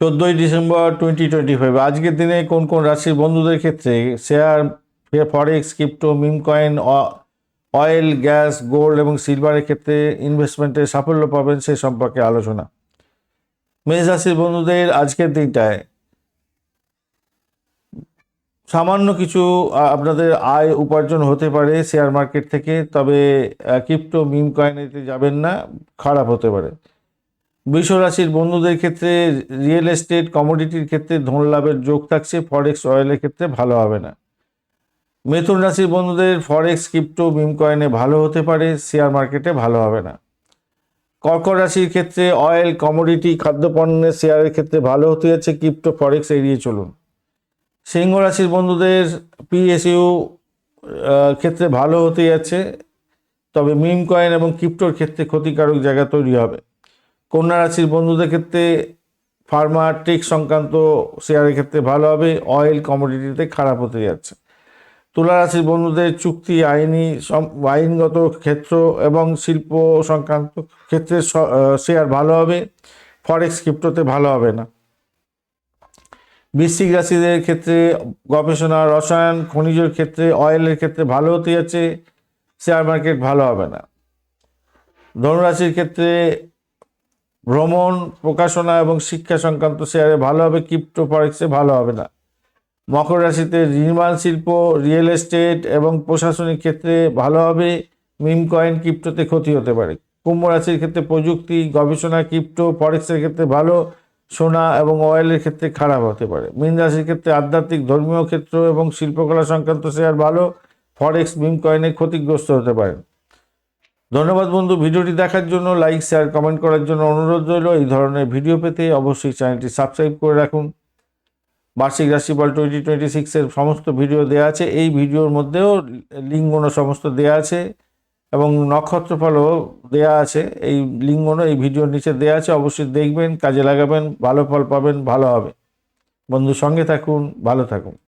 চোদ্দোই December twenty twenty five আজকের দিনে কোন কোন রাশির বন্ধুদের ক্ষেত্রে share forex crypto meme coin oil gas gold এবং সিলভারের ক্ষেত্রে ইনভেস্টমেন্টে সাফল্য পাবেন সে সম্পর্কে আলোচনা। মেষ রাশির বন্ধুদের আজকের দিনটায় সামান্য কিছু আপনাদের আয় উপার্জন হতে পারে শেয়ার মার্কেট থেকে, তবে ক্রিপ্টো মিম কয়েনেতে যাবেন না, খারাপ হতে পারে। বৃষ রাশির বন্ধুদের ক্ষেত্রে রিয়েল এস্টেট কমোডিটির ক্ষেত্রে ধন লাভের যোগ থাকছে ফরেক্স অয়েলের ক্ষেত্রে ভালো হবে না। মিথুন রাশির বন্ধুদের ফরেক্স ক্রিপ্টো মিম কয়েনে ভালো হতে পারে শেয়ার মার্কেটে ভালো হবে না। কর্কট রাশির ক্ষেত্রে অয়েল কমোডিটি খাদ্যপণ্যের শেয়ারের ক্ষেত্রে ভালো হতে যাচ্ছে ক্রিপ্টো ফরেক্স এড়িয়ে চলুন। সিংহ রাশির বন্ধুদের পিএসইউ ক্ষেত্রে ভালো হতে যাচ্ছে, তবে মিম কয়েন এবং ক্রিপ্টোর ক্ষেত্রে ক্ষতিকারক জায়গা তৈরি হবে। কন্যা রাশির বন্ধুদের ক্ষেত্রে ফার্মা টেক সংক্রান্ত শেয়ারের ক্ষেত্রে ভালো হবে অয়েল কমোডিটিতে খারাপ হতে যাচ্ছে। তুলা রাশির বন্ধুদের চুক্তি, আইনি আইনগত ক্ষেত্র এবং শিল্প সংক্রান্ত ক্ষেত্রে শেয়ার ভালো হবে ফরেক্স ক্রিপ্টোতে ভালো হবে না। বৃশ্চিক রাশিদের ক্ষেত্রে গবেষণা, রসায়ন, খনিজের ক্ষেত্রে অয়েলের ক্ষেত্রে ভালো হতে যাচ্ছে শেয়ার মার্কেট ভালো হবে না। ধনুরাশির ক্ষেত্রে ভ্রমণ, প্রকাশনা এবং শিক্ষা সংক্রান্ত শেয়ারে ভালো হবে ক্রিপ্টো ফরেক্সে ভালো হবে না। মকর রাশিতে নির্মাণ শিল্প রিয়েল এস্টেট এবং প্রশাসনিক ক্ষেত্রে ভালো হবে মিম কয়েন ক্রিপ্টোতে ক্ষতি হতে পারে। কুম্ভ রাশির ক্ষেত্রে প্রযুক্তি, গবেষণা ক্রিপ্টো ফরেক্সের ক্ষেত্রে ভালো, সোনা এবং অয়েলের ক্ষেত্রে খারাপ হতে পারে। মীন রাশির ক্ষেত্রে আধ্যাত্মিক ধর্মীয় ক্ষেত্র এবং শিল্পকলা সংক্রান্ত শেয়ার ভালো ফরেক্স মিম কয়েনে ক্ষতিগ্রস্ত হতে পারে। ধন্যবাদ বন্ধু, ভিডিওটি দেখার জন্য লাইক শেয়ার কমেন্ট করার জন্য অনুরোধ রইল। এই ধরনের ভিডিও পেতে অবশ্যই চ্যানেলটি সাবস্ক্রাইব করে রাখুন। বার্ষিক রাশিফল টোয়েন্টি টোয়েন্টি সিক্সের সমস্ত ভিডিও দেওয়া আছে। এই ভিডিওর মধ্যেও লিঙ্গন সমস্ত দেওয়া আছে এবং নক্ষত্রফলও দেওয়া আছে। এই লিঙ্গন এই ভিডিওর নিচে দেওয়া আছে। অবশ্যই দেখবেন, কাজে লাগাবেন, ভালো ফল পাবেন, ভালো হবে। বন্ধু, সঙ্গে থাকুন, ভালো থাকুন।